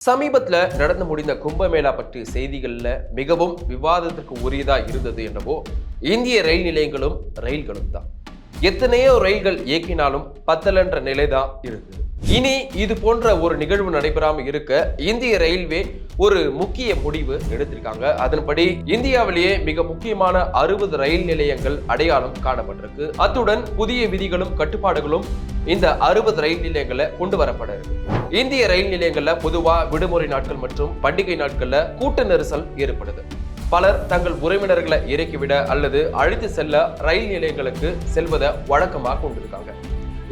சமீபத்தில் நடந்து முடிந்த கும்பமேளா பற்றிய செய்திகளில் மிகவும் விவாதத்திற்கு உரியதாக இருந்தது என்னவோ இந்திய ரயில் நிலையங்களும் ரயில்களும் தான். எத்தனையோ ரயில்கள் இயக்கினாலும் பத்தலன்ற நிலை தான் இருந்தது இனி இது போன்ற ஒரு நிகழ்வு நடைபெறாமல் இருக்க இந்திய ரயில்வே ஒரு முக்கிய முடிவு எடுத்திருக்காங்க. அதன்படி இந்தியாவிலேயே மிக முக்கியமான அறுபது ரயில் நிலையங்கள் அடையாளம் காணப்பட்டிருக்கு. அத்துடன் புதிய விதிகளும் கட்டுப்பாடுகளும் இந்த அறுபது ரயில் நிலையங்களை கொண்டு வரப்பட இருக்கு. இந்திய ரயில் நிலையங்கள்ல பொதுவா விடுமுறை நாட்கள் மற்றும் பண்டிகை நாட்கள்ல கூட்ட நெரிசல் ஏற்படுது. பலர் தங்கள் உறவினர்களை இறக்கிவிட அல்லது அழைத்து செல்ல ரயில் நிலையங்களுக்கு செல்வதை வழக்கமாக கொண்டிருக்காங்க.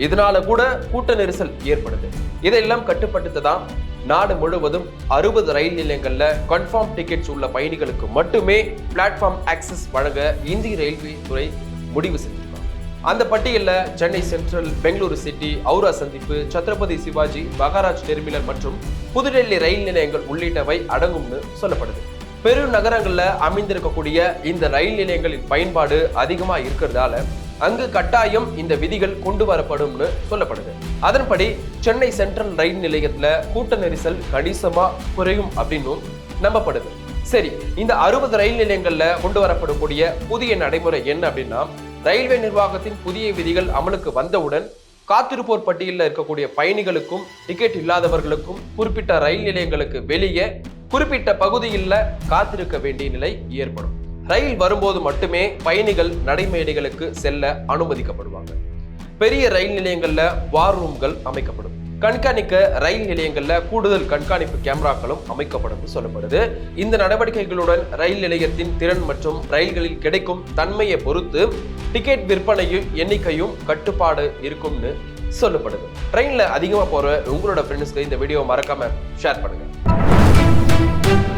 இதனால கூட கூட்ட நெரிசல் ஏற்படுது. இதையெல்லாம் கட்டுப்படுத்த தான் நாடு முழுவதும் அறுபது ரயில் நிலையங்களில் கன்ஃபார்ம் டிக்கெட்ஸ் உள்ள பயணிகளுக்கு மட்டுமே பிளாட்ஃபார்ம் ஆக்சஸ் வழங்க இந்திய ரயில்வே துறை முடிவு செஞ்சிருக்காங்க. அந்த பட்டியலில் சென்னை சென்ட்ரல் பெங்களூரு சிட்டி ஹவுரா சந்திப்பு சத்ரபதி சிவாஜி மகாராஜ் டெர்மினல் மற்றும் புதுடெல்லி ரயில் நிலையங்கள் உள்ளிட்டவை அடங்கும்னு சொல்லப்படுது. பெரு நகரங்களில் அமைந்திருக்கக்கூடிய இந்த ரயில் நிலையங்களின் பயன்பாடு அதிகமாக இருக்கிறதால அங்கு கட்டாயம் இந்த விதிகள் கொண்டு வரப்படும்னு சொல்லப்படுது. அதன்படி சென்னை சென்ட்ரல் ரயில் நிலையத்தில் கூட்ட நெரிசல் கணிசமாக குறையும் அப்படின்னும் நம்பப்படுது. சரி இந்த அறுபது ரயில் நிலையங்களில் கொண்டு வரப்படக்கூடிய புதிய நடைமுறை என்ன அப்படின்னா ரயில்வே நிர்வாகத்தின் புதிய விதிகள் அமலுக்கு வந்தவுடன் காத்திருப்போர் பட்டியலில் இருக்கக்கூடிய பயணிகளுக்கும் டிக்கெட் இல்லாதவர்களுக்கும் குறிப்பிட்ட ரயில் நிலையங்களுக்கு வெளியே குறிப்பிட்ட பகுதியில் காத்திருக்க வேண்டிய நிலை ஏற்படும். ரயில் வரும்போது மட்டுமே பயணிகள் நடைமேடைகளுக்கு செல்ல அனுமதிக்கப்படுவாங்க. பெரிய ரயில் நிலையங்களில் வார் ரூம்கள் அமைக்கப்படும். கண்காணிக்க ரயில் நிலையங்களில் கூடுதல் கண்காணிப்பு கேமராக்களும் அமைக்கப்படும் சொல்லப்படுது. இந்த நடவடிக்கைகளுடன் ரயில் நிலையத்தின் திறன் மற்றும் ரயில்களில் கிடைக்கும் தன்மையை பொறுத்து டிக்கெட் விற்பனையும் எண்ணிக்கையும் கட்டுப்பாடு இருக்கும்னு சொல்லப்படுது. ட்ரெயினில் அதிகமாக போகிற உங்களோட ஃப்ரெண்ட்ஸ்க்கு இந்த வீடியோ மறக்காமல் ஷேர் பண்ணுங்கள்